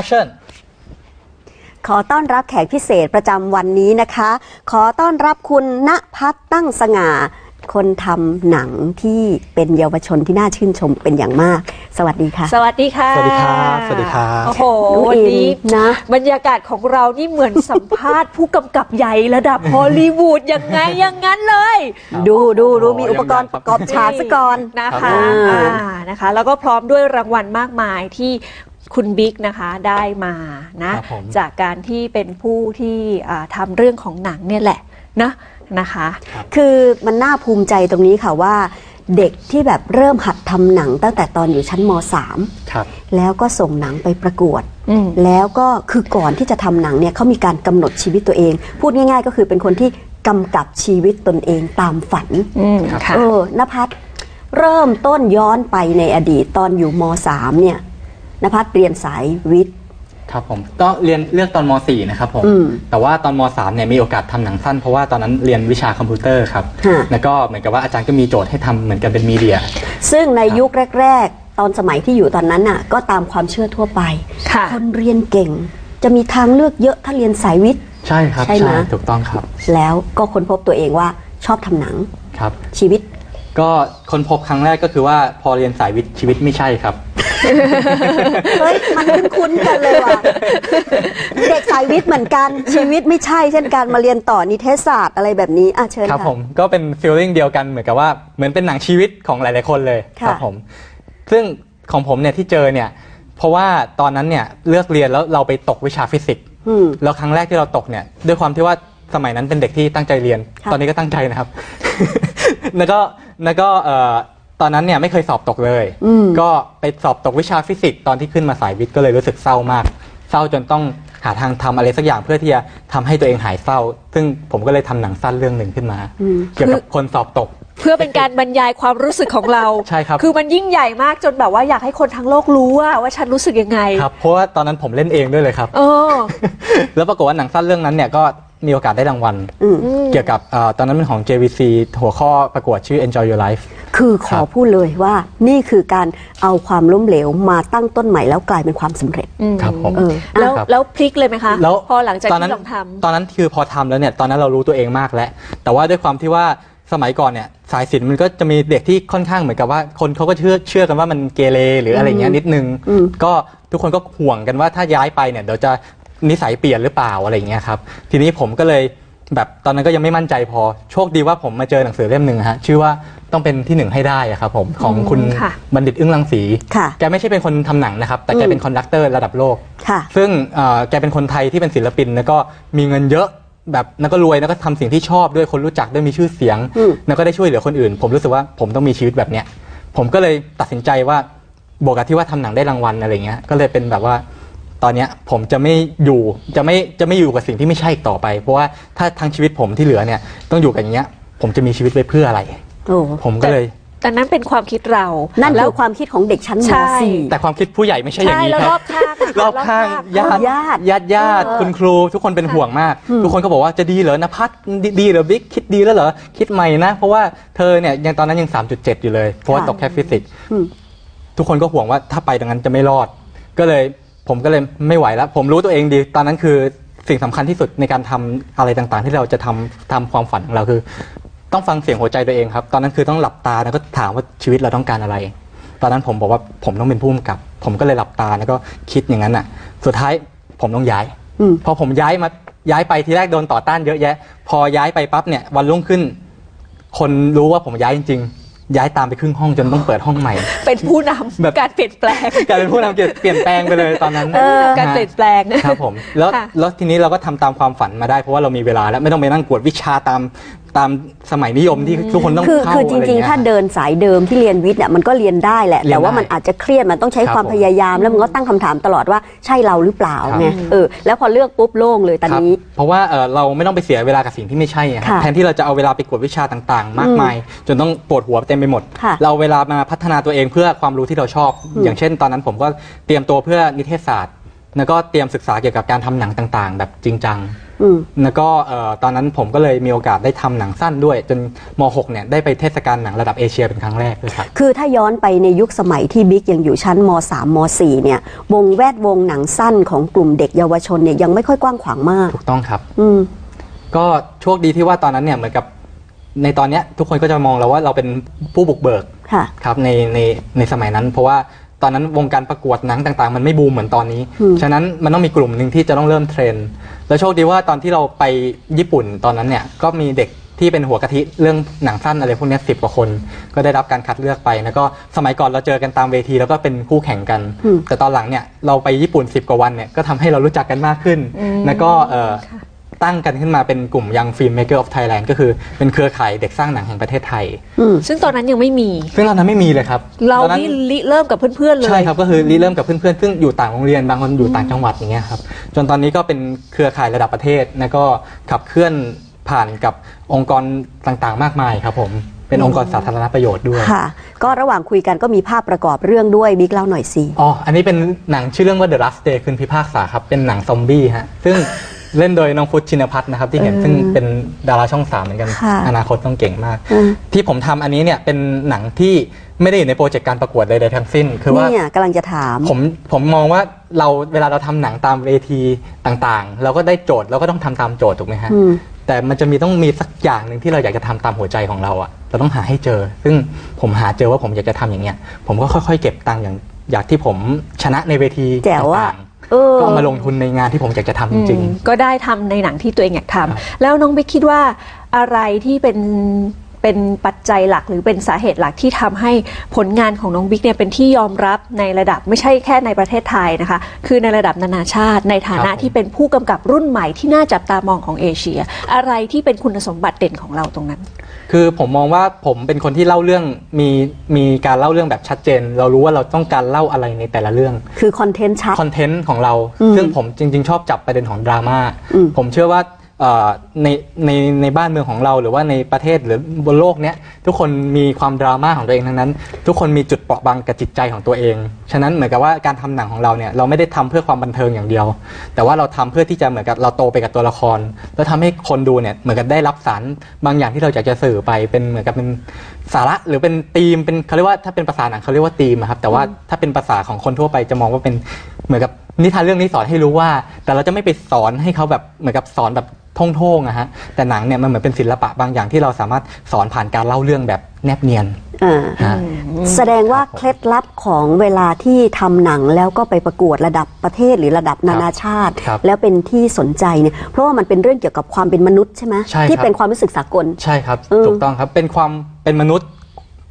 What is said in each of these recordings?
action ขอต้อนรับแขกพิเศษประจำวันนี้นะคะ ขอต้อนรับคุณณพัฒน์ตั้งสง่า คนทำหนังที่เป็นเยาวชนที่น่าชื่นชมเป็นอย่างมาก สวัสดีค่ะ สวัสดีค่ะ สวัสดีครับสวัสดีครับโอ้โหน้องวันนี้อินนะ บรรยากาศของเรานี่เหมือนสัมภาษณ์ ผู้กำกับใหญ่ระดับฮอลลีวูดยังไงอย่างนั้นเลย ดูดูดูโอ้โหมีอุปกรณ์ยังไงครับประกอบฉากซะก่อน นะครัคะบอ่าอ่านะคะ แล้วก็พร้อมด้วยรางวัลมากมายที่ คุณบิ๊กนะคะได้มานะ ครับผม จากการที่เป็นผู้ที่อ่าทำเรื่องของหนังเนี่ยแหละนะนะคะ คือมันน่าภูมิใจตรงนี้ค่ะว่า เด็กที่แบบเริ่มหัดทำหนังตั้งแต่ตอนอยู่ชั้นม ครับ .3 แล้วก็ส่งหนังไปประกวด อืม แล้วก็คือก่อนที่จะทำหนังเนี่ยเขามีการกำหนดชีวิตตัวเอง พูดง่ายๆ ก็คือเป็นคนที่กำกับชีวิตตนเองตามฝัน อืมครับค่ะ เออนภัสเริ่มต้นย้อนไปในอดีตตอนอยู่ม .3 เนี่ย นภัสเรียนสายวิทย์ ครับผมก็เรียนเลือกตอนม .4 นะครับผม อืมแต่ว่าตอนม .3 เนี่ยมีโอกาสทำหนังสั้น เพราะว่าตอนนั้นเรียนวิชาคอมพิวเตอร์ครับฮะแล้วก็เหมือนกับว่าอาจารย์ก็มีโจทย์ให้ทำเหมือนกันเป็นมีเดีย ซึ่งในยุคแรก ๆ ตอนสมัยที่อยู่ตอนนั้นน่ะ ก็ตามความเชื่อทั่วไปค่ะคนเรียนเก่ง จะมีทางเลือกเยอะถ้าเรียนสายวิทย์ ใช่ครับใช่ไหม ถูกต้องครับแล้วก็ค้นพบตัวเองว่าชอบทำหนังครับ ชีวิต ก็คนพบครั้งแรกก็คือว่าพอเรียนสายวิทย์ชีวิตไม่ใช่ครับ เฮ้ย มันคุ้นๆกันเลยว่ะ เด็กสายวิทย์เหมือนกัน ชีวิตไม่ใช่เช่นกันมาเรียนต่อนิเทศศาสตร์อะไรแบบนี้อะเชิญครับค่ะผมก็เป็นฟีลลิ่งเดียวกันเหมือนกับว่าเหมือนเป็นหนังชีวิตของหลายๆคนเลยค่ะครับผม ซึ่งของผมเนี่ยที่เจอเนี่ยเพราะว่าตอนนั้นเนี่ยเลือกเรียนแล้วเราไปตกวิชาฟิสิกส์อืมแล้วครั้งแรกที่เราตกเนี่ยด้วยความที่ว่าสมัยนั้นเป็นเด็กที่ตั้งใจเรียนค่ะตอนนี้ก็ตั้งใจนะครับ แล้วก็แล้วก็เอ่อ ตอนนั้นเนี่ยไม่เคยสอบตกเลยอืมก็ไปสอบตกวิชาฟิสิกส์ตอนที่ขึ้นมาสายวิทย์ก็เลยรู้สึกเศร้ามาก เศร้าจนต้องหาทางทำอะไรสักอย่างเพื่อที่จะทำให้ตัวเองหายเศร้า ซึ่งผมก็เลยทำหนังสั้นเรื่องหนึ่งขึ้นมาอืมเกี่ยวกับคนสอบตก เพื่อเป็นการบรรยายความรู้สึกของเราใช่ครับคือมันยิ่งใหญ่มากจนแบบว่าอยากให้คนทั้งโลกรู้ว่าว่าฉันรู้สึกยังไงครับเพราะว่าตอนนั้นผมเล่นเองด้วยเลยครับเออแล้วปรากฏว่าหนังสั้นเรื่องนั้นเนี่ยก็มีโอกาสได้รางวัลอืมเกี่ยวกับเอ่อตอนนั้นเป็นของ JVC หัวข้อประกวดชื่อ Enjoy Your Life คือขครัอบพูดเลยว่านี่คือการเอาความล้มเหลวมาตั้งต้นใหม่แล้วกลายเป็นความสำเร็จครับผมเออแล้วครับแล้วพลิกเลยไหมคะแล้วพอหลังจากตอนนั้นที่ลองทำตอนนั้นคือพอทำแล้วเนี่ยตอนนั้นเรารู้ตัวเองมากแล้ว แต่ว่าด้วยความที่ว่าสมัยก่อนเนี่ยสายศิลป์มันก็จะมีเด็กที่ค่อนข้างเหมือนกับว่า คนเขาก็เชื่อเชื่อกันว่ามันเกเรหรืออะไรเงี้ยนิดนึงอืมก็ทุกคนก็ห่วงกันว่าถ้าย้ายไปเนี่ยเดี๋ยวจะนิสัยเปลี่ยนหรือเปล่าอะไรเงี้ยครับ ทีนี้ผมก็เลย แบบตอนนั้นก็ยังไม่มั่นใจพอโชคดีว่าผมมาเจอหนังสือเล่มหนึ่งฮะชื่อว่าต้องเป็นที่หนึ่งให้ได้อะครับผมของคุณค่ะบัณฑิตอึ้งรังสี ค่ะแกไม่ใช่เป็นคนทำหนังนะครับ แต่แกอืมเป็นคอนดักเตอร์ระดับโลก ค่ะซึ่งเอ่อแกเป็นคนไทยที่เป็นศิลปิน แล้วก็มีเงินเยอะแบบแล้วก็รวยแล้วก็ทำสิ่งที่ชอบด้วยคนรู้จักด้วยมีชื่อเสียง อืม แล้วก็ได้ช่วยเหลือคนอื่น ผมรู้สึกว่าผมต้องมีชีวิตแบบเนี้ยผมก็เลยตัดสินใจว่าบวกกับที่ว่าทำหนังได้รางวัลอะไรเงี้ยก็เลยเป็นแบบว่า ตอนเนี้ยผมจะไม่อยู่จะไม่จะไม่อยู่กับสิ่งที่ไม่ใช่อีกต่อไป เพราะว่าถ้าทั้งชีวิตผมที่เหลือเนี่ยต้องอยู่กับอย่างเงี้ย ผมจะมีชีวิตไปเพื่ออะไร โอ้ผมก็เลย แต่นั้นเป็นความคิดเรานั่นแล้คืวอความคิดของเด็กชั้นม ใช่ .4 แต่ความคิดผู้ใหญ่ไม่ใช่อย่างใช่นี้แล้วครรัอบ บข้างอะรอบข้างรอบญาติญาติญาติญาติเออ คุณครูทุกคนเป็นห่วงมากอืมทุกคนก็บอกว่าจะดีเหรอนภัสดีดีเหรอบิ๊กคิดดีแล้วเหรอ คิดใหม่นะ เพราะว่าเธอเนี่ยยังตอนนั้นยัง 3.7 อยู่เลย เพราะว่าตกแค่ฟิสิกส์อืมทุกคนก็ห่วงว่าถ้าไปตรงนั้นจะไม่รอด ก็เลย ผมก็เลยไม่ไหวแล้ว ผมรู้ตัวเองดี ตอนนั้นคือสิ่งสำคัญที่สุดในการทำอะไรต่างๆ ที่เราจะทำทำความฝันของเราคือ ต้องฟังเสียงหัวใจตัวเองครับ ตอนนั้นคือต้องหลับตาแล้วก็ถามว่าชีวิตเราต้องการอะไร ตอนนั้นผมบอกว่าผมต้องเป็นผู้กำกับ ผมก็เลยหลับตาแล้วก็คิดอย่างนั้นอะ สุดท้ายผมต้องย้ายอืมพอผมย้ายมาย้ายไปทีแรกโดนต่อต้านเยอะแยะ พอย้ายไปปั๊บเนี่ยวันรุ่งขึ้น คนรู้ว่าผมย้ายจริงๆ ย้ายตามไปครึ่งห้องจนต้องเปิดห้องใหม่ เป็นผู้นแบบำการเปลี่ยนแปลง กลายเป็นผู้นำเปลี่ยนเปลี่ยนแปลงไปเลยตอนนั้นเออนะการเปลี่ยนแปลงครับผมแล้วค่ะ แล้วทีนี้เราก็ทำตามความฝันมาได้เพราะว่าเรามีเวลาแล้วไม่ต้องไปนั่งกวดวิชาตาม ตามสมัยนิยมที่ทุกคนต้องคือเข้าคือจอะไรริงเงี้ๆยถ้าเดินสายเดิมที่เรียนวิทย์เนี่ยมันก็เรียนได้แหละ เรียนแต่ว่าได้มันอาจจะเครียดมันต้องใช้ครับความผมพยายาม แล้วมันก็ตั้งคำถามตลอดว่าใช่เราหรือเปล่าครับ ไงเออแล้วพอเลือกปุ๊บโล่งเลยตอนครับนี้ เพราะว่าเอ่อเราไม่ต้องไปเสียเวลากับสิ่งที่ไม่ใช่อะครับค่ะแทนที่เราจะเอาเวลาไปกวดวิชาต่างๆ มากมาย จนต้องปวดหัวเต็มไปหมด ค่ะ เราเอาเวลามาพัฒนาตัวเองเพื่อความรู้ที่เราชอบอืมอย่างเช่น ตอนนั้นผมก็เตรียมตัวเพื่อนิเทศศาสตร์ แล้วก็เตรียมศึกษาเกี่ยวกับการทำหนังต่างๆ แบบจริงจังอืม แล้วก็เอ่อตอนนั้นผมก็เลยมีโอกาสได้ทำหนังสั้นด้วย จนม .6 เนี่ยได้ไปเทศกาลหนังระดับเอเชียเป็นครั้งแรกด้วยครับคือถ้าย้อนไปในยุคสมัยที่บิ๊กยังอยู่ชั้นม 3 ม 4 เนี่ยวงแวดวงหนังสั้นของกลุ่มเด็กเยาวชนเนี่ยยังไม่ค่อยกว้างขวางมากถูกต้องครับ อืมก็โชคดีที่ว่าตอนนั้นเนี่ยเหมือนกับในตอนเนี้ยทุกคนก็จะมองเราว่าเราเป็นผู้บุกเบิกค่ะครับในในในสมัยนั้น เพราะว่า ตอนนั้นวงการประกวดหนังต่างๆ มันไม่บูมเหมือนตอนนี้อืมฉะนั้นมันต้องมีกลุ่มหนึ่งที่จะต้องเริ่มเทรนด์แล้วโชคดีว่าตอนที่เราไปญี่ปุ่นตอนนั้นเนี่ยก็มีเด็กที่เป็นหัวกะทิเรื่องหนังสั้นอะไรพวกเนี้สิบกว่าคน ก็ได้รับการคัดเลือกไป แล้วก็สมัยก่อนเราเจอกันตามเวทีแล้วก็เป็นคู่แข่งกันอืมแต่ตอนหลังเนี่ยเราไปญี่ปุ่น 10 กว่าวันเนี่ยก็ทำให้เรารู้จักกันมากขึ้นอืมแล้วก็เอ่อค่ะ ตั้งกันขึ้นมาเป็นกลุ่ม Young Filmmaker of Thailand ก็คือเป็นเครือข่ายเด็กสร้างหนังแห่งประเทศไทยอืมซึ่งตอนนั้นยังไม่มี ซึ่งตอนนั้นไม่มีเลยครับเราตอนนั้นนี่ริเริ่มกับเพื่อนๆเลยใช่ครับก็คือรีเริ่มกับเพื่อนๆซึ่งอยู่ต่างโรงเรียนบางคนอยู่ต่างจังหวัดอย่างเงี้ยครับจนตอนนี้ก็เป็นเครือข่ายระดับประเทศแล้วก็ขับเคลื่อนผ่านกับองค์กรต่างๆ มากมายครับผมเป็นองค์กรสาธารณประโยชน์ด้วยค่ะ ก็ระหว่างคุยกันก็มีภาพประกอบเรื่องด้วยบิ๊กเล่าหน่อยสิอ๋ออันนี้เป็นหนังชื่อเรื่องว่า The Last Day คืนพิพากษาครับเป็นหนังซอมบี้ฮะซึ่ง เล่นโดยน้องฟุตชินพัฒน์นะครับที่เห็นเออซึ่งเป็นดาราช่องสามเหมือนกัน ค่ะอนาคตต้องเก่งมากอืมที่ผมทำอันนี้เนี่ยเป็นหนังที่ไม่ได้อยู่ในโปรเจกต์การประกวดใดๆทั้งสิ้น คือว่า เนี่ยกำลังจะถาม ผมผมมองว่าเราเวลาเราทำหนังตามเวทีต่างๆ เราก็ได้โจทย์เราก็ต้องทำตามโจทย์ถูกไหมฮะ อืม แต่มันจะมีต้องมีสักอย่างหนึ่งที่เราอยากจะทำตามหัวใจของเราอะเราต้องหาให้เจอ ซึ่งผมหาเจอว่าผมอยากจะทำอย่างเงี้ย ผมก็ค่อยๆ เก็บตังค์อย่างอยากที่ผมชนะในเวทีแจ๋วอะ ต่าง เออๆก็เอามาลงทุนในงานที่ผมอยากจะทำจริงอืมก็ได้ทำในหนังที่ตัวเองอยากทำครับแล้วน้องบิ๊กคิดว่าอะไรที่เป็น เป็นปัจจัยหลักหรือเป็นสาเหตุหลักที่ทำให้ผลงานของน้องบิ๊กเนี่ยเป็นที่ยอมรับในระดับไม่ใช่แค่ในประเทศไทยนะคะ คือในระดับนานาชาติ ในฐานะที่เป็นผู้กำกับรุ่นใหม่ที่น่าจับตามองของเอเชีย อะไรที่เป็นคุณสมบัติเด่นของเราตรงนั้นๆคือผมมองว่าผมเป็นคนที่เล่าเรื่องมีมีการเล่าเรื่องแบบชัดเจน เรารู้ว่าเราต้องการเล่าอะไรในแต่ละเรื่อง คือคอนเทนต์ชัดคอนเทนต์ของเราอืมซึ่งผมจริง ๆ ชอบจับประเด็นของดราม่าอืมผมเชื่อว่าเอ่อ ในในในบ้านเมืองของเราหรือว่าในประเทศหรือบนโลกเนี้ยทุกคนมีความดราม่าของตัวเองทั้งนั้น ทุกคนมีจุดเปราะบางกับจิตใจของตัวเอง ฉะนั้นเหมือนกับว่าการทำหนังของเราเนี่ยเราไม่ได้ทำเพื่อความบันเทิงอย่างเดียว แต่ว่าเราทำเพื่อที่จะเหมือนกับเราโตไปกับตัวละคร แล้วทำให้คนดูเนี่ยเหมือนกับได้รับสารบางอย่างที่เราอยากจะสื่อไปเป็นเหมือนกับเป็นสาระหรือเป็นธีมเป็นเขาเรียกว่าถ้าเป็นภาษาหนังเขาเรียกว่าธีมครับแต่ว่าถ้าเป็นภาษาของคนทั่วไปจะมองว่าเป็นเหมือนกับนิทานเรื่องนี้สอนให้รู้ว่า แต่เราจะไม่ไปสอนให้เขาแบบเหมือนกับสอนแบบ ท่งๆอะฮะแต่หนังเนี่ยมันเหมือนเป็นศิลปะบางอย่างที่เราสามารถสอนผ่านการเล่าเรื่องแบบแนบเนียนอ่าฮะ แสดงว่าเคล็ดลับของเวลาที่ทำหนังแล้วก็ไปประกวดระดับประเทศหรือระดับนานาชาติ ครับแล้วเป็นที่สนใจเนี่ยเพราะว่ามันเป็นเรื่องเกี่ยวกับความเป็นมนุษย์ใช่ไหมใช่ครับที่เป็นความรู้สึกสากล ใช่ครับเออถูกต้องครับเป็นความเป็นมนุษย์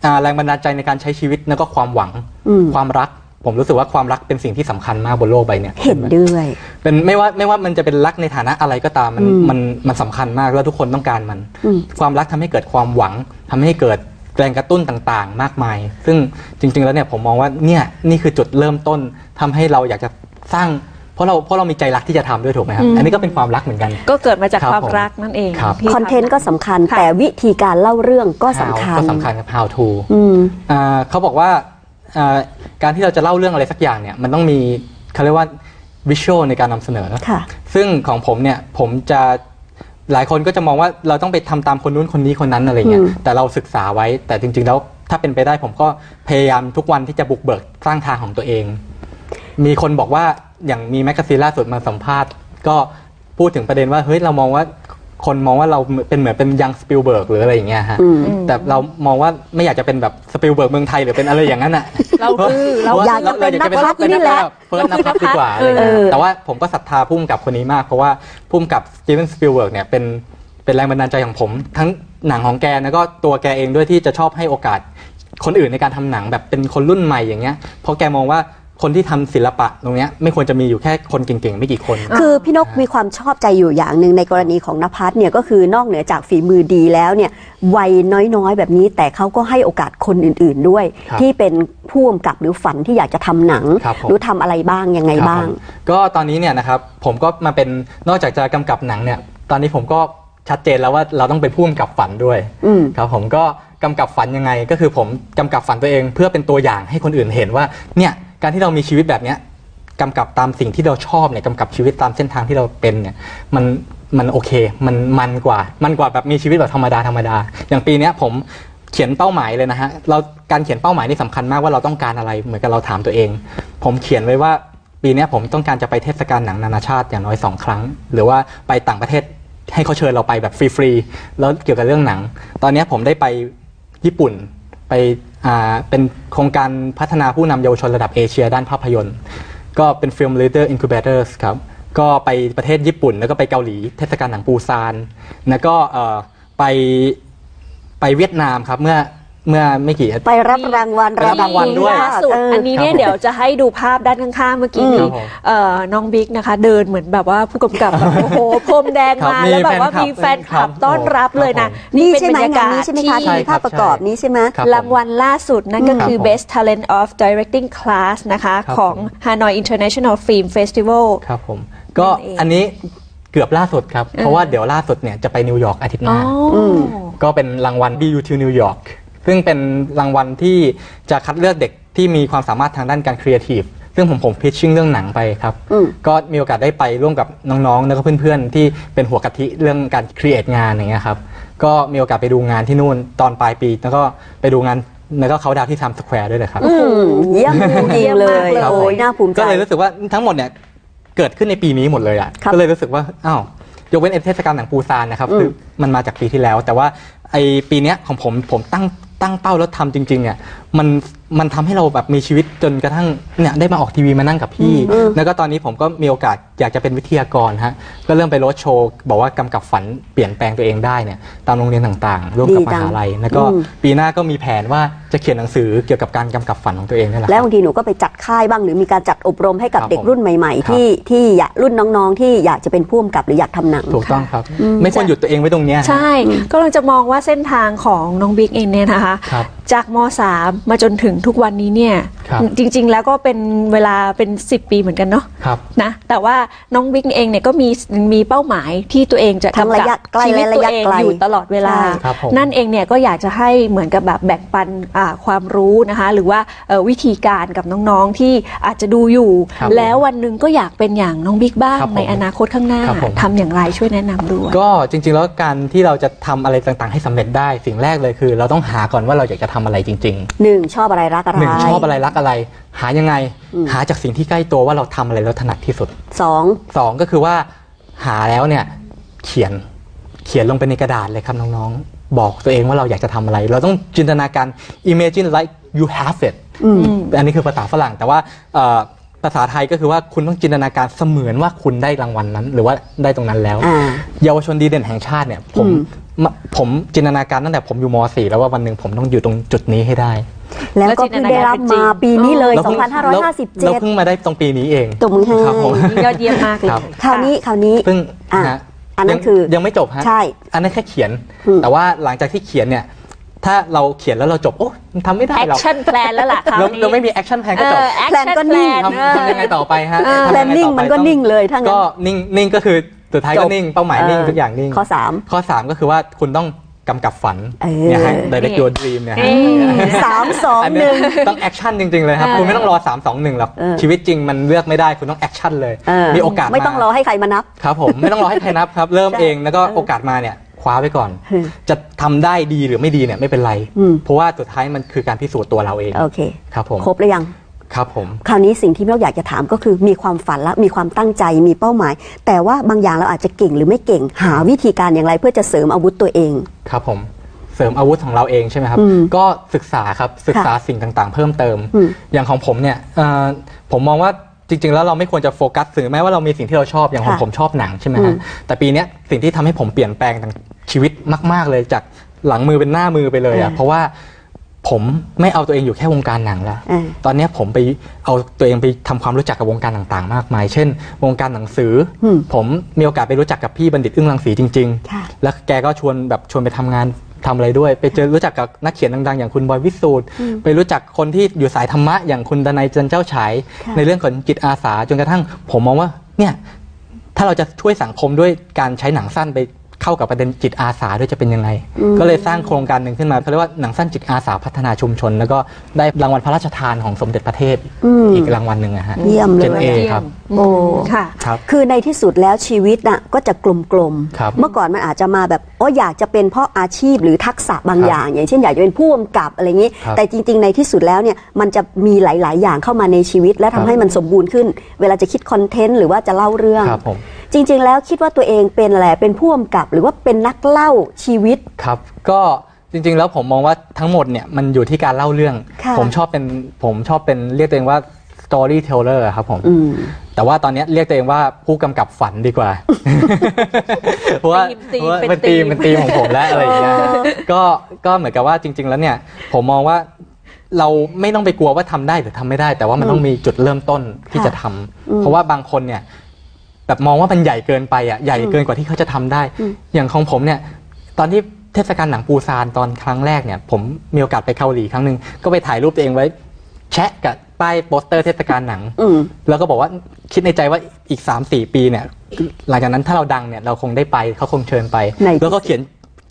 อ่าแรงบันดาลใจในการใช้ชีวิตแล้วก็ความหวัง อืมความรัก ผมรู้สึกว่าความรักเป็นสิ่งที่สำคัญมากบนโลกใบเนี้ยเห็นด้วย เป็นไม่ว่าไม่ว่ามันจะเป็นรักในฐานะอะไรก็ตามมันอืมมันมันสำคัญมากแล้วทุกคนต้องการมันอืมความรักทำให้เกิดความหวังทำให้เกิดแรงกระตุ้นต่างๆ มากมาย ซึ่งจริง ๆ แล้วเนี่ยผมมองว่าเนี่ยนี่คือจุดเริ่มต้นทำให้เราอยากจะสร้างเพราะเราเพราะเรามีใจรักที่จะทำด้วยถูกไหมครับอืมอันนี้ก็เป็นความรักเหมือนกัน ก็เกิดมาจากครับความผมรักนั่นเองครับที่คอนเทนต์ก็สำคัญค่ะแต่วิธีการเล่าเรื่องก็สำคัญก็สำคัญกับ how to อืมอ่าเขาบอกว่าอ่า การที่เราจะเล่าเรื่องอะไรสักอย่างเนี่ยมันต้องมีเขาเรียกว่าวิชวลในการนำเสนอค่ะซึ่งของผมเนี่ยผมจะหลายคนก็จะมองว่าเราต้องไปทำตามคนนู้นคนนี้คนนั้นอะไรเงี้ยอืมแต่เราศึกษาไว้แต่จริง ๆ แล้วถ้าเป็นไปได้ผมก็พยายามทุกวันที่จะบุกเบิกสร้างทางของตัวเอง มีคนบอกว่าอย่างมีแมกกาซีนล่าสุดมาสัมภาษณ์ ก็พูดถึงประเด็นว่าเฮ้ยเรามองว่า คนมองว่าเราเป็นเหมือนเป็นยังสปิลเบิร์กหรืออะไรอย่างเงี้ยฮะอืมแต่เรามองว่าไม่อยากจะเป็นแบบสปิลเบิร์กเมืองไทยหรือเป็นอะไรอย่างนั้นอะเราคือเราอยากจะเป็นนักพากย์นี่แหละเฟิร์สนักพากย์ดีกว่าอะไรอย่างเงี้ยเออแต่ว่าผมก็ศรัทธาพุ่มกับคนนี้มาก เพราะว่าพุ่มกับสตีเวนสปิลเบิร์กเนี่ยเป็นเป็นแรงบันดาลใจของผม ทั้งหนังของแกแล้วก็ตัวแกเองด้วยที่จะชอบให้โอกาสคนอื่นในการทำหนังแบบเป็นคนรุ่นใหม่อย่างเงี้ยเพราะแกมองว่า คนที่ทำศิลปะตรงเนี้ยไม่ควรจะมีอยู่แค่คนเก่งๆ ไม่กี่คน คือพี่นกมีความชอบใจอยู่อย่างหนึ่งในกรณีของนภัสเนี่ยก็คือนอกเหนือจากฝีมือดีแล้วเนี่ยวัยน้อยๆ แบบนี้แต่เขาก็ให้โอกาสคนอื่นๆด้วยครับที่เป็นผู้กำกับหรือฝันที่อยากจะทำหนังครับผมหรือทำอะไรบ้างยังไงครับบ้างผมก็ตอนนี้เนี่ยนะครับผมก็มาเป็นนอกจากจะกำกับหนังเนี่ยตอนนี้ผมก็ชัดเจนแล้วว่าเราต้องเป็นผู้กำกับฝันด้วยอืมครับผมก็กำกับฝันยังไงก็คือผมกำกับฝันตัวเอง เพื่อเป็นตัวอย่างให้คนอื่นเห็นว่าเนี่ย การที่เรามีชีวิตแบบเนี้ยกำกับตามสิ่งที่เราชอบเนี่ยกำกับชีวิตตามเส้นทางที่เราเป็นเนี่ยมันมันโอเค มันมันกว่า มันกว่าแบบมีชีวิตแบบธรรมดาธรรมดา อย่างปีเนี้ยผมเขียนเป้าหมายเลยนะฮะเราการเขียนเป้าหมายนี่สำคัญมากว่าเราต้องการอะไรเหมือนกับเราถามตัวเอง ผมเขียนไว้ว่าปีเนี้ยผมต้องการจะไปเทศกาลหนังนานาชาติอย่างน้อยสองครั้ง หรือว่าไปต่างประเทศให้เขาเชิญเราไปแบบฟรีๆแล้วเกี่ยวกับเรื่องหนัง ตอนนี้ผมได้ไปญี่ปุ่น ไปอ่าเป็นโครงการพัฒนาผู้นำเยาวชนระดับเอเชียด้านภาพยนตร์ ก็เป็น Film Leader Incubators ครับ ก็ไปประเทศญี่ปุ่น แล้วก็ไปเกาหลีเทศกาลหนังปูซาน แล้วก็ไปไปเวียดนามครับเมื่อ เมื่อไม่กี่ไปรับรางวัลไปรับรางวัลด้วย ล่าสุดเออออันนี้เนี่ยครับผมเดี๋ยวจะให้ดูภาพด้านข้างๆเมื่อกี้อืมนี้ครับผมเอ่อน้องบิ๊กนะคะ เดินเหมือนแบบว่าผู้กำกับแบบโอ้โหพรมแดงครับมามีแล้วแบบว่าแฟนคลับมีแฟนคลับครับต้อนรับเลยนะครับนี่เป็นใช่ไหมบรรยากงานศนี้ใช่ไหมคะที่ที่มีภาพประกอบนี้ใช่ไหม ครับผมรางวัลล่าสุดนั่นก็คือ ครับผม Best Talent of Directing Class นะคะ ครับของ ผม Hanoi International Film Festival ครับผม ก็นั่นเอง อันนี้เกือบล่าสุดครับ เพราะว่าเดี๋ยวล่าสุดเนี่ยจะไปนิวยอร์กอาทิตย์หอ๋อน้าอมก็เป็นรางวัล BU to New York ซึ่งเป็นรางวัลที่จะคัดเลือกเด็กที่มีความสามารถทางด้านการครีเอทีฟซึ่งผมผมพิชชิ่งเรื่องหนังไปครับ อืม ก็มีโอกาสได้ไปร่วมกับน้องๆ แล้วก็เพื่อนๆ ที่เป็นหัวกะทิเรื่องการครีเอทงานอย่างเงี้ยครับ ก็มีโอกาสไปดูงานที่นู่นตอนปลายปี แล้วก็ไปดูงาน แล้วก็เขาดาวน์ที่ Times Square ด้วยเลยครับ อืมเยี่ยมจริงๆเลยครับผมโอ้ยน่าภูมิใจ ก็เลยรู้สึกว่าทั้งหมดเนี่ยเกิดขึ้นในปีนี้หมดเลยอะ ครับก็เลยรู้สึกว่า อ้าวยกเว้นเทศกาลหนังปูซานนะครับ อืม คือมันมาจากปีที่แล้ว แต่ว่าไอปีเนี้ยของผมผมตั้ง ตั้งเป้าแล้วทำจริงๆเนี่ย มันมันทำให้เราแบบมีชีวิตจนกระทั่งเนี่ยได้มาออกทีวีมานั่งกับพี่อืมแล้วก็ตอนนี้ผมก็มีโอกาสอยากจะเป็นวิทยากรฮะก็เริ่มไปโรดโชว์บอกว่ากำกับฝันเปลี่ยนแปลงตัวเองได้เนี่ยตามโรงเรียนต่างๆร่วมกับดีมจังหาลัยแล้วก็อืมปีหน้าก็มีแผนว่าจะเขียนหนังสือเกี่ยวกับการกำกับฝันของตัวเองนี่แหละครับแล้วบางทีหนูก็ไปจัดค่ายบ้างหรือมีการจัดอบรมให้กับครับเด็กผมรุ่นใหม่ครับๆที่ที่อยากรุ่นน้องๆ ที่อยากจะเป็นผู้กำกับหรืออยากทำหนังถูกต้องครับ ไม่ควรหยุดตัวเองไว้ตรงเนี้ยฮะใช่ก็เลยจะมองว่าเส้นทางของน้องบิ๊กเองเนี่ยนะคะครับ จากม .3 มาจนถึงทุกวันนี้เนี่ย ครับจริง ๆ แล้วก็เป็นเวลาเป็น 10 ปีเหมือนกันเนาะครับนะแต่ว่าน้องบิ๊กเองเนี่ยก็มีมีเป้าหมายที่ตัวเองจะทั้งระยะกำกับใกล้ชีวิตและตัวระยะเองไกลอยู่ตลอดเวลาใช่ครับผมนั่นเองเนี่ยก็อยากจะให้เหมือนกับแบบแบ่งปันอ่าความรู้นะคะหรือว่าเอ่อวิธีการกับน้องๆที่อาจจะดูอยู่ครับแล้ววันหนึ่งก็อยากเป็นอย่างน้องบิ๊กบ้างครับผมในอนาคตข้างหน้าครับผมทำอย่างไรช่วยแนะนำด้วยก็จริง ๆ แล้วการที่เราจะทำอะไรต่างๆ ให้สำเร็จได้สิ่งแรกเลยคือ เราต้องหาก่อนว่าเราอยากจะทำอะไรจริงหนึ่งชอบอะไรรักอะไรๆหนึ่งชอบอะไรรักอะไร หายังไงหาจากสิ่งที่ใกล้ตัวว่าเราทำอะไรแล้วถนัดที่สุดสองสองก็คือว่าหาแล้วเนี่ยเขียนเขียนลงไปในกระดาษเลยครับน้องๆ บอกตัวเองว่าเราอยากจะทำอะไร เราต้องจินตนาการ imagine like you have it อันนี้คือภาษาฝรั่ง แต่ว่าเอ่อภาษาไทยก็คือว่าคุณต้องจินตนาการเสมือนว่าคุณได้รางวัลนั้น หรือว่าได้ตรงนั้นแล้วอ่าเยาวชนดีเด่นแห่งชาติเนี่ยผมอืมม ผมจินตนาการตั้งแต่ผมอยู่ม .4 แล้วว่าวันหนึ่งผมต้องอยู่ตรงจุดนี้ให้ได้ แล้วก็เพิ่งได้รับมาปีนี้เลย แล้วเพิ่งแล้วแล้ว2557เพิ่งมาได้ตรงปีนี้เอง ตบมือให้ครับผม ยอดเยี่ยมมากเลยครับ คราวนี้คราวนี้ เพิ่งอะฮะอันนั้นยังคือยังไม่จบฮะใช่อันนั้นแค่เขียน อืม แต่ว่าหลังจากที่เขียนเนี่ย ถ้าเราเขียนแล้วเราจบ โอ้มันทำไม่ได้แอคหรอกชั่นแพลนแล้วล่ะคราวเรานี้เราไม่มีแอคชั่นแพลนก็จบแอคแพลนชั่นก็แพลนิ่งนทำทำยังไงต่อไปฮะเออทำยังไงต่อไปแพลนนิ่งมันก็ต้องนิ่งเลยถ้างั้น ก็นิ่งนิ่งก็คือ สุดท้ายจก็บนิ่งเป้าหมายนิ่งเออทุกอย่างนิ่งข้อสามข้อสามก็คือว่าคุณต้องกำกับฝันเออเนี่ยฮะ direct your dream เนี่ยฮะสามสองอันหเนี้ยนึ่งต้องแอคชั่นจริง ๆ เลยครับเออคุณไม่ต้องรอ 3 2 1 หรอกเออชีวิตจริงมันเลือกไม่ได้คุณต้องแอคชั่นเลยเออมีโอกาสไม่ต้องรอให้ใครมานับ ครับผมไม่ต้องรอให้ใครนับครับ เริ่มใช่เองแล้วก็เออโอกาสมาเนี่ยคว้าไว้ก่อนเออจะทำได้ดีหรือไม่ดีเนี่ยไม่เป็นไรอืมเพราะว่าสุดท้ายมันคือการพิสูจน์ตัวเราเองโอเคครับผมครบหรือยัง ครับผมคราวนี้สิ่งที่เราอยากจะถามก็คือมีความฝันและมีความตั้งใจมีเป้าหมาย แต่ว่าบางอย่างเราอาจจะเก่งหรือไม่เก่งหาวิธีการอย่างไรเพื่อจะเสริมอาวุธตัวเอง ครับผมเสริมอาวุธของเราเองใช่ไหมครับอืมก็ศึกษาครับศึกษาสิ่งต่างๆ เพิ่มเติมอืมอย่างของผมเนี่ยเอ่อผมมองว่าจริง ๆ แล้วเราไม่ควรจะโฟกัสถึงแม้ว่าเรามีสิ่งที่เราชอบอย่างของค่ะผมชอบหนังใช่ไหมอืฮะมแต่ปีเนี้ยสิ่งที่ทำให้ผมเปลี่ยนแปลงทางชีวิตมาก ๆ เลยจากหลังมือเป็นหน้ามือไปเลยอะเออเพราะว่า ผมไม่เอาตัวเองอยู่แค่วงการหนังแล้วเออตอนเนี้ยผมไปเอาตัวเองไปทำความรู้จักกับวงการต่างๆ มากมาย เช่น วงการหนังสืออมผมมีโอกาสไปรู้จักกับพี่บัณฑิตอึ้งรังสีจริงค่ะๆแล้วแกก็ชวนแบบชวนไปทำงานทำอะไรด้วย ไปเจอรู้จักกับนักเขียนดังๆ อย่างคุณบอยวิสูตรไปรู้จักคนที่อยู่สายธรรมะอย่างคุณดนัยจันเจ้าฉายค่ะในเรื่องของจิตอาสาจนกระทั่ง ผมมองว่าเนี่ยถ้าเราจะช่วยสังคมด้วยการใช้หนังสั้นไป เข้ากับประเด็นจิตอาสาด้วยจะเป็นยังไงอืมก็เลยสร้างโครงการหนึ่งขึ้นมาเขาเรียกว่าหนังสั้นจิตอาสาพัฒนาชุมชน แล้วก็ได้รางวัลพระราชทานของสมเด็จพระเทพอืมอีกรางวัลหนึ่งอะฮะเยี่ยมเลยเจนเอครับโอ้ค่ะครับคือในที่สุดแล้วชีวิตน่ะก็จะกลมครับๆเมื่อก่อนมันอาจจะมาแบบโอ้อยากจะเป็นเพราะอาชีพหรือทักษะบางครับอย่าง อย่างเช่นอยากจะเป็นผู้กำกับอะไรอย่างนี้ครับแต่จริง ๆ ในที่สุดแล้วเนี่ยมันจะมีหลาย ๆ อย่างเข้ามาในชีวิต และทำครับให้มันสมบูรณ์ขึ้น เวลาจะคิดคอนเทนต์หรือว่าจะเล่าเรื่องครับผม จริง ๆ แล้วคิดว่าตัวเองเป็นอะไรเป็นผู้กำกับ หรือว่าเป็นนักเล่าชีวิต ครับ ก็จริง ๆ แล้วผมมองว่าทั้งหมดเนี่ยมันอยู่ที่การเล่าเรื่อง ค่ะ ผมชอบเป็นผมชอบเป็นเรียกตัวเองว่า storyteller อะครับผม อืม แต่ว่าตอนนี้เรียกตัวเองว่าผู้กำกับฝันดีกว่า เพราะว่าธีมเพราะว่าเป็เป็นนธีตีมม เป็นตีมของผมแล้วอะไรอย่างเงี้ย ก็ก็เหมือนกับว่าจริง ๆ แล้วเนี่ยผมมองว่าเราไม่ต้องไปกลัวว่าทำได้หรือทำไม่ได้ แต่ว่ามันต้องมีจุดเริ่มต้นที่ค่ะจะทำเพราะว่าบางคนเนี่ย แบบมองว่ามันใหญ่เกินไปอะใหญ่เกินกว่าที่เขาจะทำได้ อย่างของผมเนี่ย ตอนที่เทศกาลหนังปูซานตอนครั้งแรกเนี่ย ผมมีโอกาสไปเกาหลีครั้งหนึ่งก็ไปถ่ายรูปตัวเองไว้ แชะกับป้ายโปสเตอร์เทศกาลหนังอืมแล้วก็บอกว่าคิดในใจว่าอีก3 4ปีเนี่ย หลังจากนั้นถ้าเราดังเนี่ยเราคงได้ไปเขาคงเชิญไปในแล้วก็เขียน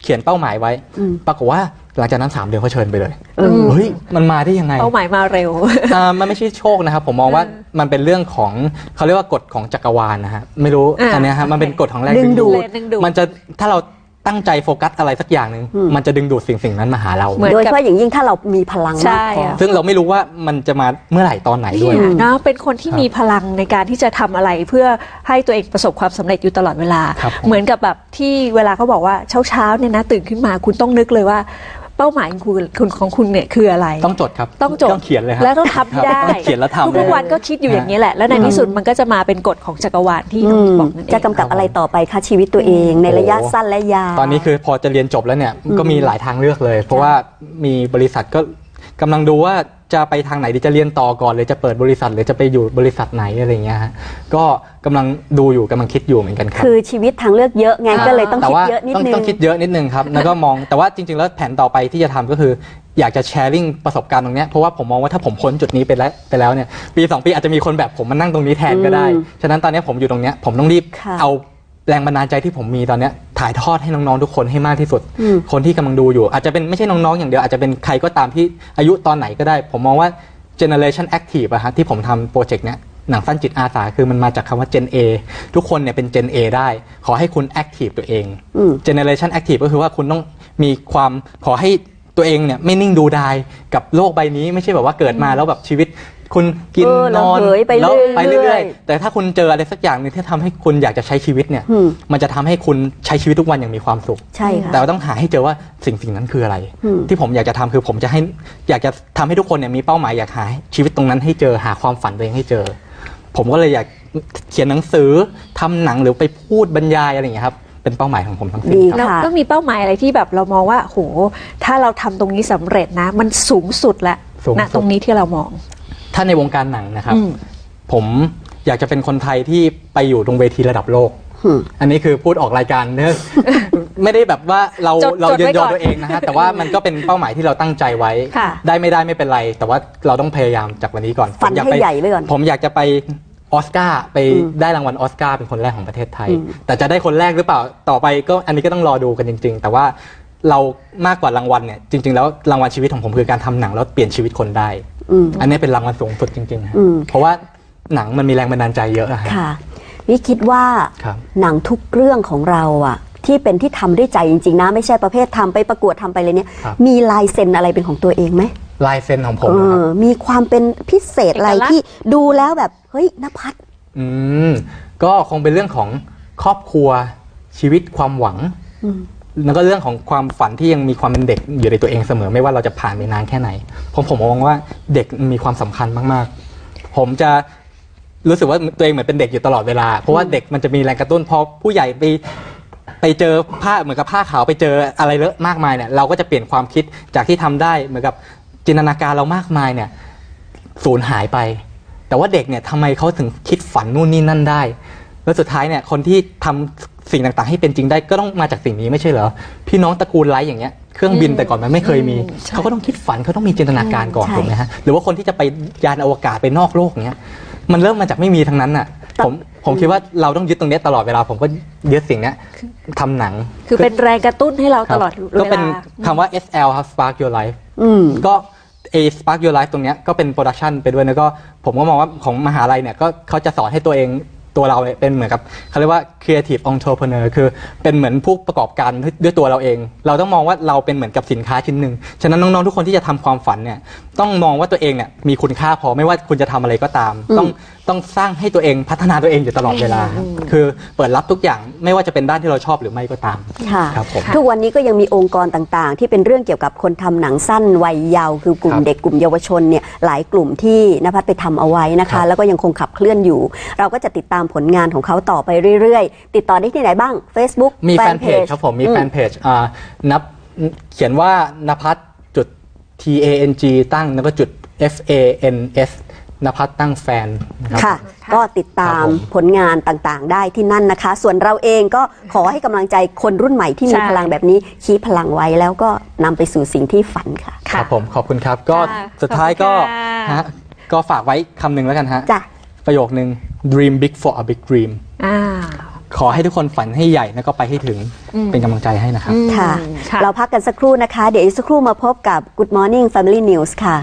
เขียนเป้าหมายไว้อืมปรากฏว่า หลังจากนั้น 3 เดือนเขาเชิญไปเลยเออเฮ้ยมันมาได้ยังไงเป้าหมายมาเร็วอ่ามันไม่ใช่โชคนะครับ ผมมองว่ามันเป็นเรื่องของเขาเรียกว่ากฎของจักรวาลนะฮะไม่รู้อ่าอันเนี้ยฮะมันเป็นกฎของแรงดึงดูดดึงดูดมันจะถ้าเราตั้งใจโฟกัสอะไรสักอย่างหนึ่งมันจะดึงดูดสิ่งสิ่งนั้นมาหาเราเหมือนโดยเฉพาะอย่างยิ่งถ้าเรามีพลังใช่มากพออะซึ่งเราไม่รู้ว่ามันจะมาเมื่อไหร่ตอนไหนด้วยเนี่ยนะเป็นคนที่ครับมีพลังในการที่จะทำอะไรเพื่อให้ตัวเองประสบความสำเร็จอยู่ตลอดเวลาครับผมเหมือนกับแบบที่เวลาเขาบอกว่าเช้าเช้าๆเนี่ยนะตื่นขึ้นมาคุณต้องนึกเลยว่า เป้าหมายของคุณคุณของคุณเนี่ยคืออะไร ต้องจดครับ ต้องจด ต้องเขียนเลยฮะแล้วต้องทำให้ได้ต้องเขียนแล้วทำทุกๆวันก็คิดอยู่อย่างนี้แหละ แล้วในที่สุดมันก็จะมาเป็นกฎของจักรวาลที่น้องบิ๊กบอกนั่นเอง จะกำกับอะไรต่อไปคะชีวิตตัวเองในระยะสั้นและยาว ตอนนี้คือพอจะเรียนจบแล้วเนี่ยก็มีหลายทางเลือกเลย เพราะว่ามีบริษัทก็ กำลังดูว่าจะไปทางไหนดีจะเรียนต่อก่อนหรือจะเปิดบริษัท หรือจะไปอยู่บริษัทไหนอะไรเงี้ยฮะก็กำลังดูอยู่กำลังคิดอยู่เหมือนกันครับ คือชีวิตทางเลือกเยอะไงก็เลยต้องแต่คิดว่าเยอะนิดต้องนึง ต้องคิดเยอะนิดนึงครับ แล้วก็มองแต่ว่าจริง ๆ แล้วแผนต่อไปที่จะทำก็คือ อยากจะแชร์ลิงประสบการณ์ตรงเนี้ยเพราะว่าผมมองว่าถ้าผมพ้นจุดนี้ไปแล้วไปแล้วเนี่ยปีสองปีอาจจะมีคนแบบผมมานั่งตรงนี้แทนก็ได้ อืมฉะนั้นตอนเนี้ยผมอยู่ตรงเนี้ยผมต้องรีบค่ะ เอา แรงบันดาลใจที่ผมมีตอนเนี้ยถ่ายทอดให้น้องๆทุกคนให้มากที่สุดอืมคนที่กำลังดูอยู่ อาจจะเป็นไม่ใช่น้องๆอย่างเดียวอาจจะเป็นใครก็ตามที่อายุตอนไหนก็ได้ ผมมองว่า generation active อะฮะที่ผมทำโปรเจกต์เนี้ยหนังสั้นจิตอาสาคือมันมาจากคำว่า Gen A ทุกคนเนี่ยเป็น Gen A ได้ ขอให้คุณ active ตัวเองอืม generation active ก็คือว่าคุณต้องมีความขอให้ตัวเองเนี่ยไม่นิ่งดูดายกับโลกใบนี้ไม่ใช่แบบว่าเกิดมาแล้วแบบชีวิต คุณกินเออนอนระเหยไปแล้วเรื่อยๆไปเรื่อยๆ แต่ถ้าคุณเจออะไรสักอย่างหนึงที่ทำให้คุณอยากจะใช้ชีวิตเนี่ย อืม มันจะทำให้คุณใช้ชีวิตทุกวันอย่างมีความสุข ใช่ค่ะ แต่ว่าต้องหาให้เจอว่าสิ่งสิ่งนั้นคืออะไร อืม ที่ผมอยากจะทำคือผมจะให้อยากจะทำให้ทุกคนเนี่ยมีเป้าหมายอยากหาชีวิตตรงนั้นให้เจอหาความฝันตัวเองให้เจอ ผมก็เลยอยากเขียนหนังสือทำหนังหรือไปพูดบรรยายอะไรอย่างเงี้ยครับเป็นเป้าหมายของผมทั้งสิ้นดี ครับเราค่ะ ก็มีเป้าหมายอะไรที่แบบเรามองว่าโหถ้าเราทำตรงนี้สำเร็จนะ มันสูงสุดแล้วสูงสุดนะตรงนี้ที่เรามอง ถ้าในวงการหนังนะครับอืมผมอยากจะเป็นคนไทยที่ไปอยู่ตรงเวทีระดับโลกอืมอันนี้คือพูดออกรายการเนอะไม่ได้แบบว่าเราจดเราจดเยิไว้นยก่ออนตัวเองนะฮะแต่ว่ามันก็เป็นเป้าหมายที่เราตั้งใจไว้ ค่ะ ได้ไม่ได้ไม่เป็นไร แต่ว่าเราต้องพยายามจากวันนี้ก่อนฝันผมอยากให้ไปใหญ่ไว้ก่อน ผมอยากจะไปออสการ์ไปอืมได้รางวัลออสการ์เป็นคนแรกของประเทศไทยอืมแต่จะได้คนแรกหรือเปล่าต่อไปก็อันนี้ก็ต้องรอดูกันจริง ๆ แต่ว่าเรามากกว่ารางวัลเนี่ยจริง ๆ แล้วรางวัลชีวิตของผมคือการทำหนังแล้วเปลี่ยนชีวิตคนได้ อืมอันนี้เป็นรางวัลสูงสุดจริงๆฮะอืมเพราะว่าหนังมันมีแรงบันดาลใจเยอะอะฮะค่ะวิคิดว่าครับหนังทุกเรื่องของเราอะที่เป็นที่ทำด้วยใจจริงๆนะ ไม่ใช่ประเภททำไปประกวดทำไปเลยเนี่ยครับมีลายเซ็นอะไรเป็นของตัวเองไหมลายเซ็นของผมเอนะครับอมีความเป็นพิเศษอะไรเอกลักษณ์ที่ดูแล้วแบบเฮ้ยนภัสอืมก็คงเป็นเรื่องของครอบครัวชีวิตความหวังอืม แล้วก็เรื่องของความฝันที่ยังมีความเป็นเด็กอยู่ในตัวเองเสมอ ไม่ว่าเราจะผ่านไปนานแค่ไหน ผมผมมองว่าเด็กมีความสำคัญมากๆ ผมจะรู้สึกว่าตัวเองเหมือนเป็นเด็กอยู่ตลอดเวลา เพราะว่าเด็กมันจะมีแรงกระตุ้นพอผู้ใหญ่ไปไปเจอผ้าเหมือนกับผ้าขาวไปเจออะไรเลอะมากมายเนี่ยเราก็จะเปลี่ยนความคิดจากที่ทำได้เหมือนกับจินตนาการเรามากมายเนี่ยสูญหายไป แต่ว่าเด็กเนี่ยทำไมเขาถึงคิดฝันนู่นนี่นั่นได้ แล้วสุดท้ายเนี่ยคนที่ทำ สิ่งต่างๆ ให้เป็นจริงได้ก็ต้องมาจากสิ่งนี้ไม่ใช่เหรอพี่น้องตระกูลไลท์อย่างเงี้ยเครื่องบินแต่ก่อนมันไม่เคยมีอืมใช่เขาก็ต้องคิดฝันเขาต้องมีจินตนาการก่อนใช่ถูกไหมฮะหรือว่าคนที่จะไปยานอวกาศไปนอกโลกเงี้ยมันเริ่มมาจากไม่มีทั้งนั้นน่ะผมผมคิดว่าเราต้องยึดตรงเนี้ยตลอดเวลาผมก็ยึดสิ่งเนี้ยทำหนัง คือเป็นแรงกระตุ้นให้เราคตรับลอดเวลาก็เป็นคำว่า SL ครับ Spark Your Life อืมก็เอ Spark Your Life ตรงเนี้ยก็เป็นโปรดักชันไปด้วยแล้วก็ผมก็มองว่าของมหาลัยเนี่ยก็เขาจะสอนให้ตัวเอง ตัวเราเนี่ยเป็นเหมือนกับเขาเรียกว่า creative entrepreneur คือเป็นเหมือนผู้ประกอบการด้วยตัวเราเอง เราต้องมองว่าเราเป็นเหมือนกับสินค้าชิ้นหนึ่งฉะนั้นน้องๆทุกคนที่จะทำความฝันเนี่ยต้องมองว่าตัวเองเนี่ยมีคุณค่าพอไม่ว่าคุณจะทำอะไรก็ตาม ต้องต้องสร้างให้ตัวเองพัฒนาตัวเองอยู่ตลอดเวลา คือเปิดรับทุกอย่างไม่ว่าจะเป็นด้านที่เราชอบหรือไม่ก็ตามค่ะครับผมทุกวันนี้ก็ยังมีองค์กรต่างๆ ที่เป็นเรื่องเกี่ยวกับคนทำหนังสั้นวัยเยาว์คือกลุ่มครับเด็กกลุ่มเยาวชนเนี่ยหลายกลุ่มที่นภัสไปทำเอาไว้นะครัคะบแล้วก็ยังคงขับเคลื่อนอยู่ เราก็จะติดตามผลงานของเขาต่อไปเรื่อยๆ ติดต่อได้ที่ไหนบ้าง Facebook มีแฟนเพจครับผมมีอืแฟนเพจอ่านับเขียนว่านภัสจุด T A N G ตั้งแล้วก็จุด F A N S นภัสตั้งแฟนนะครับค่ะก็ติดตามครับผมผลงานต่างๆ ได้ที่นั่นนะคะ ส่วนเราเองก็ขอให้กำลังใจคนรุ่นใหม่ที่มีใช่พลังแบบนี้คีพลังไว้แล้วก็นำไปสู่สิ่งที่ฝันค่ะครับผมขอบคุณครับ ก็ค่ะสุดท้ายก็ขอบคุณค่ะฮะก็ฝากไว้คำหนึ่งแล้วกันฮะจ้ะ ประโยคนึง dream big for a big dream อ่าขอให้ทุกคนฝันให้ใหญ่แล้วก็ไปให้ถึงอืมเป็นกำลังใจให้นะครับค่ะค่ะ เราพักกันสักครู่นะคะ เดี๋ยวอีกสักครู่มาพบกับ Good Morning Family News ค่ะ